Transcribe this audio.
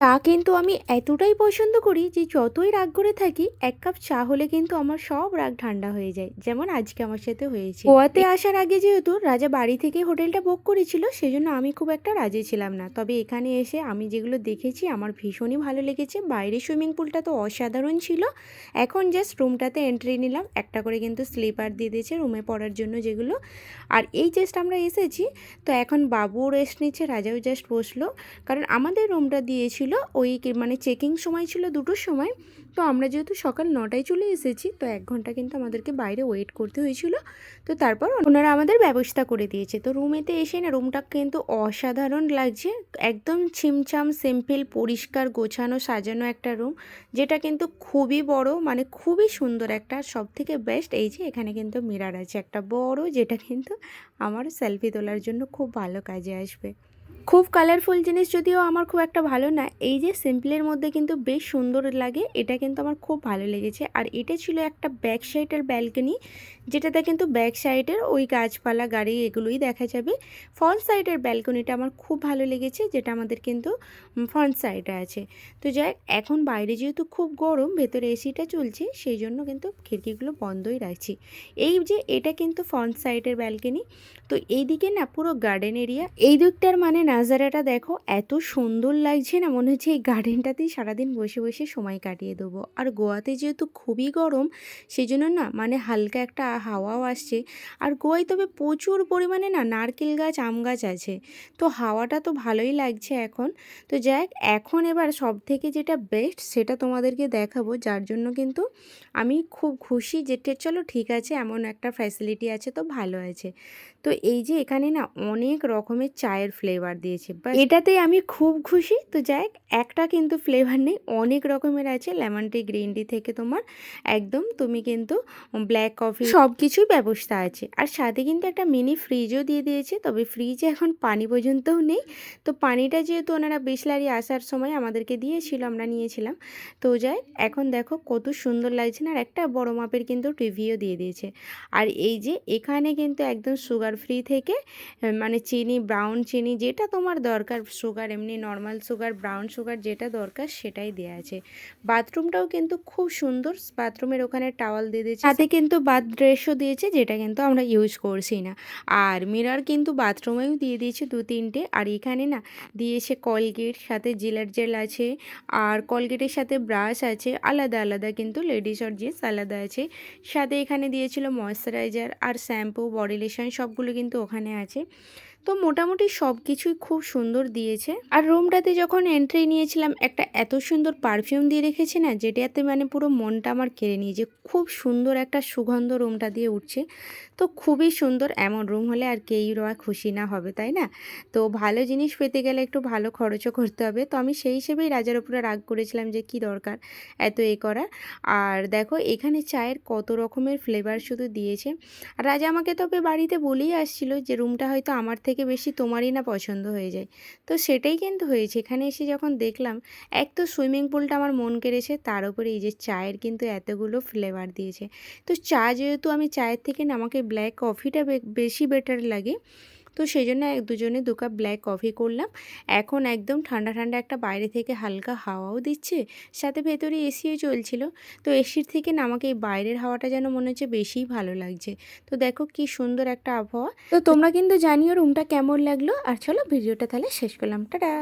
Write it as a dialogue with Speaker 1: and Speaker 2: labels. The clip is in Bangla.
Speaker 1: চা কিন্তু আমি এতটাই পছন্দ করি যে যতই রাগ করে থাকি এক কাপ চা হলে কিন্তু আমার সব রাগ ঠান্ডা হয়ে যায়। যেমন আজকে আমার সাথে হয়েছে। গোয়াতে আসার আগে যেহেতু রাজা বাড়ি থেকে হোটেলটা বুক করেছিল সেজন্য আমি খুব একটা রাজি ছিলাম না। তবে এখানে এসে আমি যেগুলো দেখেছি আমার ভীষণই ভালো লেগেছে। বাইরে সুইমিং পুলটা তো অসাধারণ ছিল। এখন জাস্ট রুমটাতে এন্ট্রি নিলাম। একটা করে কিন্তু স্লিপার দিয়ে দিয়েছে রুমে পড়ার জন্য যেগুলো। আর এই জাস্ট আমরা এসেছি তো এখন বাবুও রেস্ট নিচ্ছে রাজাও জাস্ট বসল। কারণ আমাদের রুমটা দিয়েছিল ওই কি- মানে চেকিং সময় ছিল দুটোর সময়। তো আমরা যেহেতু সকাল নটায় চলে এসেছি, তো এক ঘণ্টা কিন্তু আমাদেরকে বাইরে ওয়েট করতে হয়েছিল। তো তারপর ওনারা আমাদের ব্যবস্থা করে দিয়েছে। তো রুমেতে এসে না রুমটা কিন্তু অসাধারণ লাগছে। একদম ছিমছাম সিম্পল পরিষ্কার, গোছানো, সাজানো একটা রুম যেটা কিন্তু খুবই বড় মানে খুবই সুন্দর একটা সব থেকে বেস্ট এই যে এখানে কিন্তু মিরার আছে একটা বড়, যেটা কিন্তু আমার সেলফি তোলার জন্য খুব ভালো কাজে আসবে। খুব কালারফুল জিনিস যদিও আমার খুব একটা ভালো না, এই যে সিম্পলের মধ্যে কিন্তু বেশ সুন্দর লাগে, এটা কিন্তু আমার খুব ভালো লেগেছে। আর এটা ছিল একটা ব্যাক সাইডের ব্যালকনি যেটাতে কিন্তু ব্যাক সাইডের ওই গাছপালা, গাড়ি এগুলোই দেখা যাবে। ফ্রন্ট সাইডের ব্যালকনিটা আমার খুব ভালো লেগেছে, যেটা আমাদের কিন্তু ফ্রন্ট সাইডে আছে। তো যাই এখন বাইরে যেহেতু খুব গরম, ভেতরে এসিটা চলছে, সেই জন্য কিন্তু খিড়কিগুলো বন্ধই রাখছি। এই যে এটা কিন্তু ফ্রন্ট সাইডের ব্যালকনি তো এইদিকে না পুরো গার্ডেন এরিয়া এই দিকটার মানে নাজারাটা দেখো, এত সুন্দর লাগছে না? মনে হচ্ছে এই গার্ডেনটাতেই সারাদিন বসে বসে সময় কাটিয়ে দেবো। আর গোয়াতে যেহেতু খুবই গরম সেই জন্য না মানে হালকা একটা হাওয়াও আসছে। আর গোয়ায় তবে প্রচুর পরিমাণে না নারকেল গাছ, আম গাছ আছে। তো হাওয়াটা তো ভালোই লাগছে এখন। তো যাক, এখন এবার সব থেকে যেটা বেস্ট সেটা তোমাদেরকে দেখাবো। যার জন্য কিন্তু আমি খুব খুশি যে চলো ঠিক আছে, এমন একটা ফ্যাসিলিটি আছে, তো ভালো আছে। তো এই যে এখানে না অনেক রকমের চায়ের ফ্লেভার দিয়েছে বাট এটাতে আমি খুব খুশি। তো যাই একটা কিন্তু ফ্লেভার নেই, অনেক রকমের আছে। লেমন টি গ্রিন টি থেকে তোমার একদম তুমি কিন্তু ব্ল্যাক কফি সব কিছুই ব্যবস্থা আছে। আর সাথে কিন্তু একটা মিনি ফ্রিজও দিয়ে দিয়েছে, তবে ফ্রিজে এখন পানি পর্যন্তও নেই। তো পানিটা যেহেতু ওনারা বিসলারি আসার সময় আমাদেরকে দিয়েছিল, আমরা নিয়েছিলাম। তো যাই এখন দেখো কত সুন্দর লাগছে না, আর একটা বড় মাপের কিন্তু টিভিও দিয়ে দিয়েছে। আর এই যে এখানে কিন্তু একদম সুগার ফ্রি থেকে মানে চিনি ব্রাউন চিনি, যেটা তোমার দরকার সুগার এমনি নর্মাল সুগার ব্রাউন সুগার যেটা দরকার সেটাই দেওয়া আছে। বাথরুমটাও কিন্তু খুব সুন্দর, বাথরুমের ওখানে টাওয়াল দিয়ে দিয়েছে। সাথে কিন্তু বাথ ড্রেসও দিয়েছে, যেটা কিন্তু আমরা ইউজ করছি না। আর মিরার কিন্তু বাথরুমেও দিয়ে দিয়েছে দু তিনটে। আর এখানে না দিয়েছে কলগেট সাথে জিলার জেল আছে। আর কলগেটের সাথে ব্রাশ আছে, আলাদা আলাদা কিন্তু লেডিস আর জেন্টস আলাদা আছে। সাথে এখানে দিয়েছিল ময়শ্চারাইজার আর শ্যাম্পু বডি লোশন সবগুলো কিন্তু ওখানে আছে। তো মোটামুটি সব কিছুই খুব সুন্দর দিয়েছে। আর রুমটাতে যখন এন্ট্রি নিয়েছিলাম, একটা এত সুন্দর পারফিউম দিয়ে রেখেছে না, যেটাতে মানে পুরো মনটা আমার কেড়ে নিয়েছে। খুব সুন্দর একটা সুগন্ধ রুমটা দিয়ে উঠছে। তো খুবই সুন্দর, এমন রুম হলে আর কেই রোয়া খুশি না হবে, তাই না? তো ভালো জিনিস পেতে গেলে একটু ভালো খরচও করতে হবে। তো আমি সেই হিসেবেই রাজার উপরে রাগ করেছিলাম যে, কি দরকার এত এ করা আর দেখো, এখানে চায়ের কত রকমের ফ্লেভার শুধু দিয়েছে। আর রাজা আমাকে তবে বাড়িতে বলেই আসছিল যে, রুমটা হয়তো আমার থেকে বেশি তোমারই না পছন্দ হয়ে যায়। তো সেটাই কিন্তু হয়েছে। এখানে এসে যখন দেখলাম, এক তো সুইমিং পুলটা আমার মন কেড়েছে, তার উপরে এই যে চায়ের কিন্তু এতগুলো ফ্লেভার দিয়েছে। তো চা যেহেতু আমি চায়ের থেকে না, আমাকে ব্ল্যাক কফিটা বেশি বেটার লাগে। তো সেই জন্য এক দুজনে দু কাপ ব্ল্যাক কফি করলাম। এখন একদম ঠান্ডা ঠান্ডা একটা বাইরে থেকে হালকা হাওয়াও দিচ্ছে। সাথে ভেতরে এসিও চলছিল। তো এসির থেকে না আমাকে এই বাইরের হাওয়াটা যেন মনে হচ্ছে বেশিই ভালো লাগছে। তো দেখো কি সুন্দর একটা আবহাওয়া। তো তোমরা কিন্তু জানিও রুমটা কেমন লাগল। আর চলো ভিডিওটা তাহলে শেষ করলাম। টাটা!